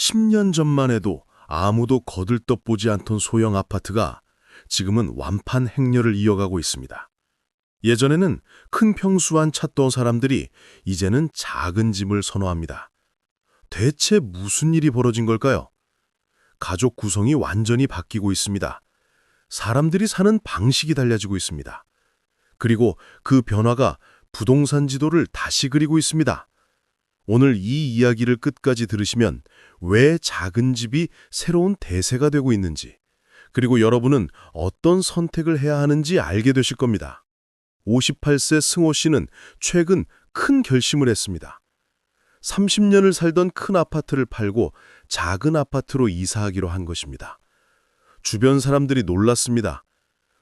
10년 전만 해도 아무도 거들떠 보지 않던 소형 아파트가 지금은 완판 행렬을 이어가고 있습니다. 예전에는 큰 평수만 찾던 사람들이 이제는 작은 집을 선호합니다. 대체 무슨 일이 벌어진 걸까요? 가족 구성이 완전히 바뀌고 있습니다. 사람들이 사는 방식이 달라지고 있습니다. 그리고 그 변화가 부동산 지도를 다시 그리고 있습니다. 오늘 이 이야기를 끝까지 들으시면 왜 작은 집이 새로운 대세가 되고 있는지, 그리고 여러분은 어떤 선택을 해야 하는지 알게 되실 겁니다. 58세 승호 씨는 최근 큰 결심을 했습니다. 30년을 살던 큰 아파트를 팔고 작은 아파트로 이사하기로 한 것입니다. 주변 사람들이 놀랐습니다.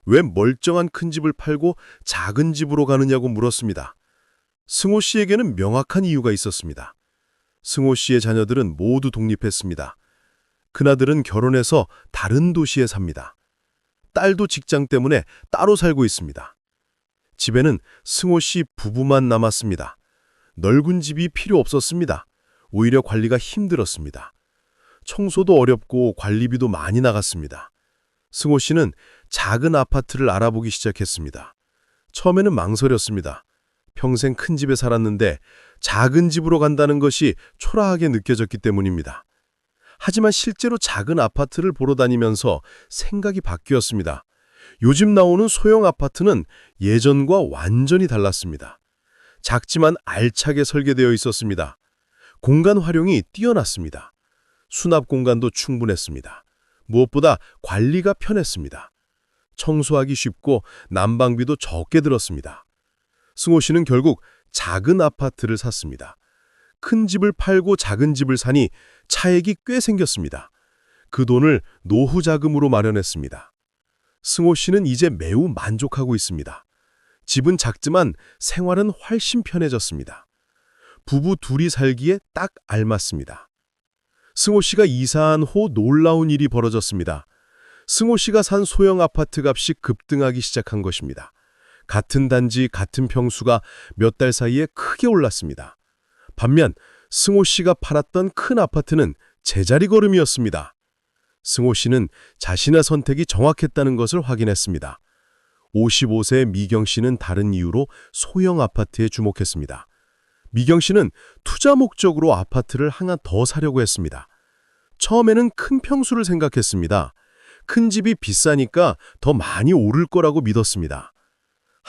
왜 멀쩡한 큰 집을 팔고 작은 집으로 가느냐고 물었습니다. 승호 씨에게는 명확한 이유가 있었습니다. 승호 씨의 자녀들은 모두 독립했습니다. 그나들은 결혼해서 다른 도시에 삽니다. 딸도 직장 때문에 따로 살고 있습니다. 집에는 승호 씨 부부만 남았습니다. 넓은 집이 필요 없었습니다. 오히려 관리가 힘들었습니다. 청소도 어렵고 관리비도 많이 나갔습니다. 승호 씨는 작은 아파트를 알아보기 시작했습니다. 처음에는 망설였습니다. 평생 큰 집에 살았는데 작은 집으로 간다는 것이 초라하게 느껴졌기 때문입니다. 하지만 실제로 작은 아파트를 보러 다니면서 생각이 바뀌었습니다. 요즘 나오는 소형 아파트는 예전과 완전히 달랐습니다. 작지만 알차게 설계되어 있었습니다. 공간 활용이 뛰어났습니다. 수납 공간도 충분했습니다. 무엇보다 관리가 편했습니다. 청소하기 쉽고 난방비도 적게 들었습니다. 승호 씨는 결국 작은 아파트를 샀습니다. 큰 집을 팔고 작은 집을 사니 차액이 꽤 생겼습니다. 그 돈을 노후 자금으로 마련했습니다. 승호 씨는 이제 매우 만족하고 있습니다. 집은 작지만 생활은 훨씬 편해졌습니다. 부부 둘이 살기에 딱 알맞습니다. 승호 씨가 이사한 후 놀라운 일이 벌어졌습니다. 승호 씨가 산 소형 아파트 값이 급등하기 시작한 것입니다. 같은 단지, 같은 평수가 몇 달 사이에 크게 올랐습니다. 반면 승호 씨가 팔았던 큰 아파트는 제자리 걸음이었습니다. 승호 씨는 자신의 선택이 정확했다는 것을 확인했습니다. 55세 미경 씨는 다른 이유로 소형 아파트에 주목했습니다. 미경 씨는 투자 목적으로 아파트를 하나 더 사려고 했습니다. 처음에는 큰 평수를 생각했습니다. 큰 집이 비싸니까 더 많이 오를 거라고 믿었습니다.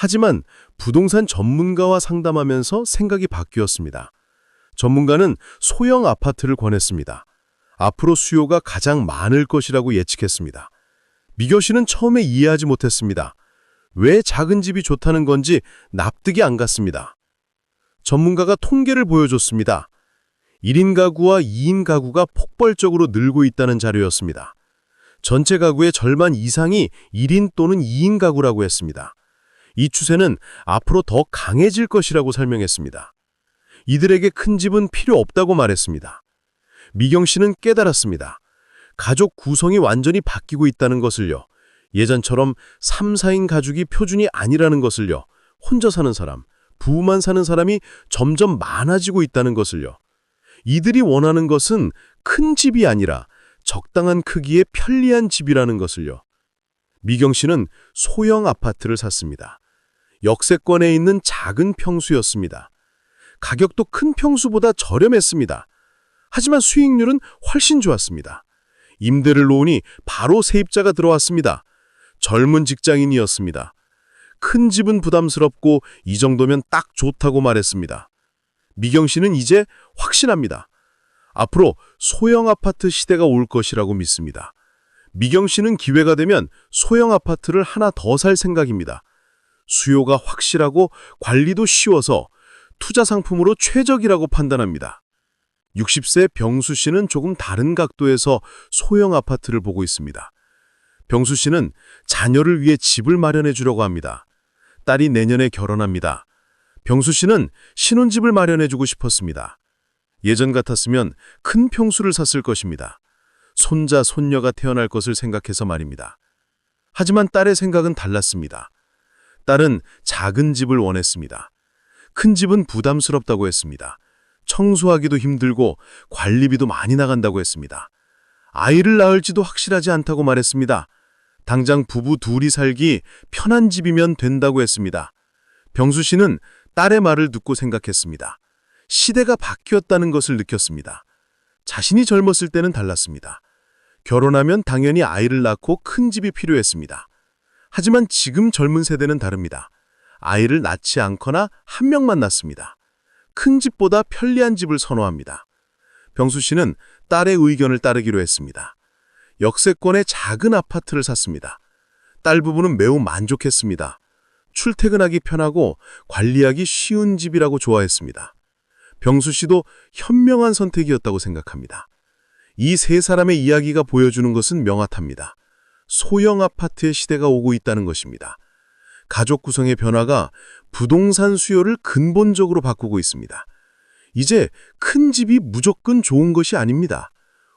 하지만 부동산 전문가와 상담하면서 생각이 바뀌었습니다. 전문가는 소형 아파트를 권했습니다. 앞으로 수요가 가장 많을 것이라고 예측했습니다. 미교 씨는 처음에 이해하지 못했습니다. 왜 작은 집이 좋다는 건지 납득이 안 갔습니다. 전문가가 통계를 보여줬습니다. 1인 가구와 2인 가구가 폭발적으로 늘고 있다는 자료였습니다. 전체 가구의 절반 이상이 1인 또는 2인 가구라고 했습니다. 이 추세는 앞으로 더 강해질 것이라고 설명했습니다. 이들에게 큰 집은 필요 없다고 말했습니다. 미경 씨는 깨달았습니다. 가족 구성이 완전히 바뀌고 있다는 것을요. 예전처럼 3, 4인 가족이 표준이 아니라는 것을요. 혼자 사는 사람, 부부만 사는 사람이 점점 많아지고 있다는 것을요. 이들이 원하는 것은 큰 집이 아니라 적당한 크기의 편리한 집이라는 것을요. 미경 씨는 소형 아파트를 샀습니다. 역세권에 있는 작은 평수였습니다. 가격도 큰 평수보다 저렴했습니다. 하지만 수익률은 훨씬 좋았습니다. 임대를 놓으니 바로 세입자가 들어왔습니다. 젊은 직장인이었습니다. 큰 집은 부담스럽고 이 정도면 딱 좋다고 말했습니다. 미경 씨는 이제 확신합니다. 앞으로 소형 아파트 시대가 올 것이라고 믿습니다. 미경 씨는 기회가 되면 소형 아파트를 하나 더 살 생각입니다. 수요가 확실하고 관리도 쉬워서 투자 상품으로 최적이라고 판단합니다. 60세 병수 씨는 조금 다른 각도에서 소형 아파트를 보고 있습니다. 병수 씨는 자녀를 위해 집을 마련해 주려고 합니다. 딸이 내년에 결혼합니다. 병수 씨는 신혼집을 마련해 주고 싶었습니다. 예전 같았으면 큰 평수를 샀을 것입니다. 손자, 손녀가 태어날 것을 생각해서 말입니다. 하지만 딸의 생각은 달랐습니다. 딸은 작은 집을 원했습니다. 큰 집은 부담스럽다고 했습니다. 청소하기도 힘들고 관리비도 많이 나간다고 했습니다. 아이를 낳을지도 확실하지 않다고 말했습니다. 당장 부부 둘이 살기 편한 집이면 된다고 했습니다. 병수 씨는 딸의 말을 듣고 생각했습니다. 시대가 바뀌었다는 것을 느꼈습니다. 자신이 젊었을 때는 달랐습니다. 결혼하면 당연히 아이를 낳고 큰 집이 필요했습니다. 하지만 지금 젊은 세대는 다릅니다. 아이를 낳지 않거나 한 명만 낳습니다. 큰 집보다 편리한 집을 선호합니다. 병수 씨는 딸의 의견을 따르기로 했습니다. 역세권의 작은 아파트를 샀습니다. 딸 부부는 매우 만족했습니다. 출퇴근하기 편하고 관리하기 쉬운 집이라고 좋아했습니다. 병수 씨도 현명한 선택이었다고 생각합니다. 이 세 사람의 이야기가 보여주는 것은 명확합니다. 소형 아파트의 시대가 오고 있다는 것입니다. 가족 구성의 변화가 부동산 수요를 근본적으로 바꾸고 있습니다. 이제 큰 집이 무조건 좋은 것이 아닙니다.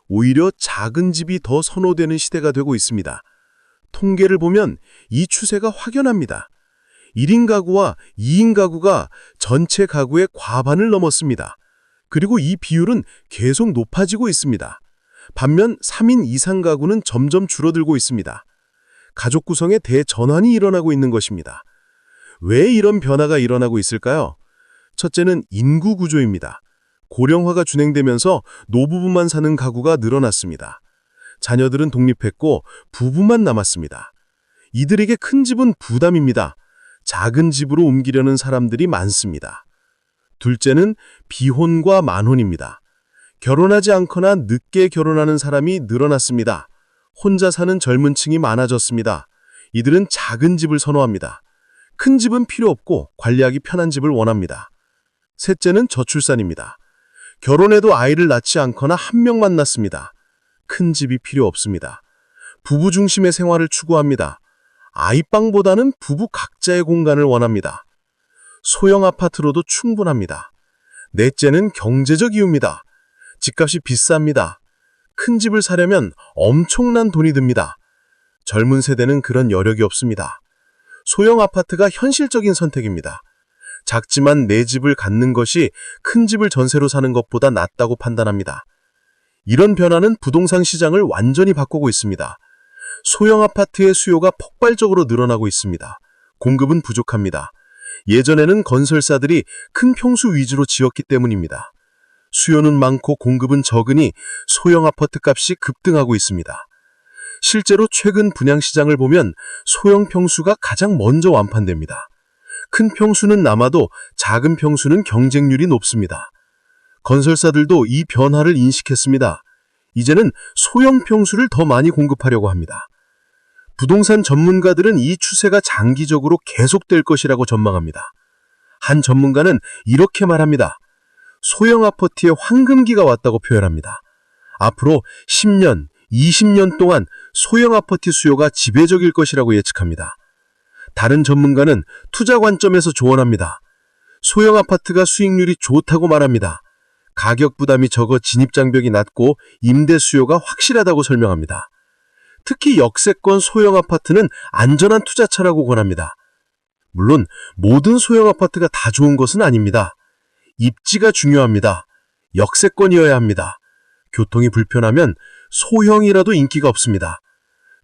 오히려 작은 집이 더 선호되는 시대가 되고 있습니다. 통계를 보면 이 추세가 확연합니다. 1인 가구와 2인 가구가 전체 가구의 과반을 넘었습니다. 그리고 이 비율은 계속 높아지고 있습니다. 반면 3인 이상 가구는 점점 줄어들고 있습니다. 가족 구성의 대전환이 일어나고 있는 것입니다. 왜 이런 변화가 일어나고 있을까요? 첫째는 인구 구조입니다. 고령화가 진행되면서 노부부만 사는 가구가 늘어났습니다. 자녀들은 독립했고 부부만 남았습니다. 이들에게 큰 집은 부담입니다. 작은 집으로 옮기려는 사람들이 많습니다. 둘째는 비혼과 만혼입니다. 결혼하지 않거나 늦게 결혼하는 사람이 늘어났습니다. 혼자 사는 젊은 층이 많아졌습니다. 이들은 작은 집을 선호합니다. 큰 집은 필요 없고 관리하기 편한 집을 원합니다. 셋째는 저출산입니다. 결혼해도 아이를 낳지 않거나 한 명만 낳습니다. 큰 집이 필요 없습니다. 부부 중심의 생활을 추구합니다. 아이방보다는 부부 각자의 공간을 원합니다. 소형 아파트로도 충분합니다. 넷째는 경제적 이유입니다. 집값이 비쌉니다. 큰 집을 사려면 엄청난 돈이 듭니다. 젊은 세대는 그런 여력이 없습니다. 소형 아파트가 현실적인 선택입니다. 작지만 내 집을 갖는 것이 큰 집을 전세로 사는 것보다 낫다고 판단합니다. 이런 변화는 부동산 시장을 완전히 바꾸고 있습니다. 소형 아파트의 수요가 폭발적으로 늘어나고 있습니다. 공급은 부족합니다. 예전에는 건설사들이 큰 평수 위주로 지었기 때문입니다. 수요는 많고 공급은 적으니 소형 아파트 값이 급등하고 있습니다. 실제로 최근 분양시장을 보면 소형 평수가 가장 먼저 완판됩니다. 큰 평수는 남아도 작은 평수는 경쟁률이 높습니다. 건설사들도 이 변화를 인식했습니다. 이제는 소형 평수를 더 많이 공급하려고 합니다. 부동산 전문가들은 이 추세가 장기적으로 계속될 것이라고 전망합니다. 한 전문가는 이렇게 말합니다. 소형 아파트의 황금기가 왔다고 표현합니다. 앞으로 10년, 20년 동안 소형 아파트 수요가 지배적일 것이라고 예측합니다. 다른 전문가는 투자 관점에서 조언합니다. 소형 아파트가 수익률이 좋다고 말합니다. 가격 부담이 적어 진입 장벽이 낮고 임대 수요가 확실하다고 설명합니다. 특히 역세권 소형 아파트는 안전한 투자처라고 권합니다. 물론 모든 소형 아파트가 다 좋은 것은 아닙니다. 입지가 중요합니다. 역세권이어야 합니다. 교통이 불편하면 소형이라도 인기가 없습니다.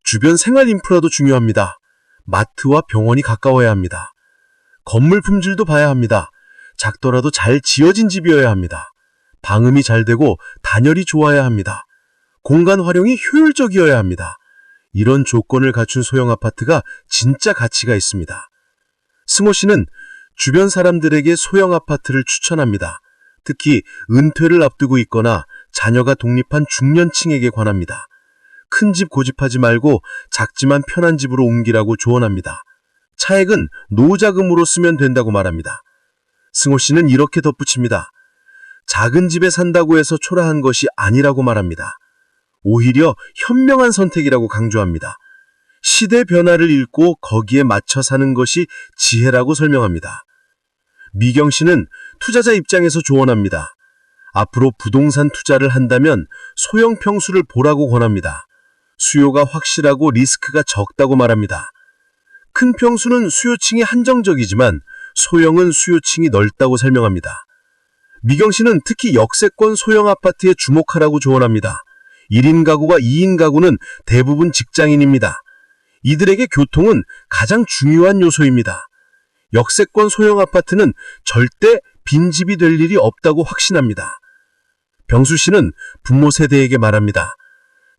주변 생활 인프라도 중요합니다. 마트와 병원이 가까워야 합니다. 건물 품질도 봐야 합니다. 작더라도 잘 지어진 집이어야 합니다. 방음이 잘 되고 단열이 좋아야 합니다. 공간 활용이 효율적이어야 합니다. 이런 조건을 갖춘 소형 아파트가 진짜 가치가 있습니다. 승호 씨는 주변 사람들에게 소형 아파트를 추천합니다. 특히 은퇴를 앞두고 있거나 자녀가 독립한 중년층에게 관합니다. 큰 집 고집하지 말고 작지만 편한 집으로 옮기라고 조언합니다. 차액은 노자금으로 쓰면 된다고 말합니다. 승호 씨는 이렇게 덧붙입니다. 작은 집에 산다고 해서 초라한 것이 아니라고 말합니다. 오히려 현명한 선택이라고 강조합니다. 시대 변화를 읽고 거기에 맞춰 사는 것이 지혜라고 설명합니다. 미경 씨는 투자자 입장에서 조언합니다. 앞으로 부동산 투자를 한다면 소형 평수를 보라고 권합니다. 수요가 확실하고 리스크가 적다고 말합니다. 큰 평수는 수요층이 한정적이지만 소형은 수요층이 넓다고 설명합니다. 미경 씨는 특히 역세권 소형 아파트에 주목하라고 조언합니다. 1인 가구가 2인 가구는 대부분 직장인입니다. 이들에게 교통은 가장 중요한 요소입니다. 역세권 소형 아파트는 절대 빈집이 될 일이 없다고 확신합니다. 병수 씨는 부모 세대에게 말합니다.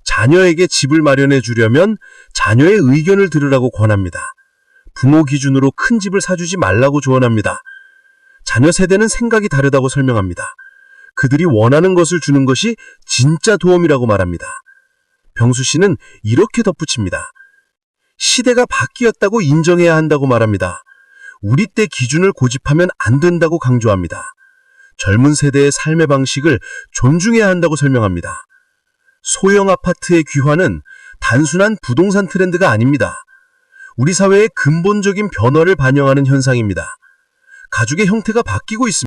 자녀에게 집을 마련해 주려면 자녀의 의견을 들으라고 권합니다. 부모 기준으로 큰 집을 사주지 말라고 조언합니다. 자녀 세대는 생각이 다르다고 설명합니다. 그들이 원하는 것을 주는 것이 진짜 도움이라고 말합니다. 병수 씨는 이렇게 덧붙입니다. 시대가 바뀌었다고 인정해야 한다고 말합니다. 우리 때 기준을 고집하면 안 된다고 강조합니다. 젊은 세대의 삶의 방식을 존중해야 한다고 설명합니다. 소형 아파트의 귀환은 단순한 부동산 트렌드가 아닙니다. 우리 사회의 근본적인 변화를 반영하는 현상입니다. 가족의 형태가 바뀌고 있습니다.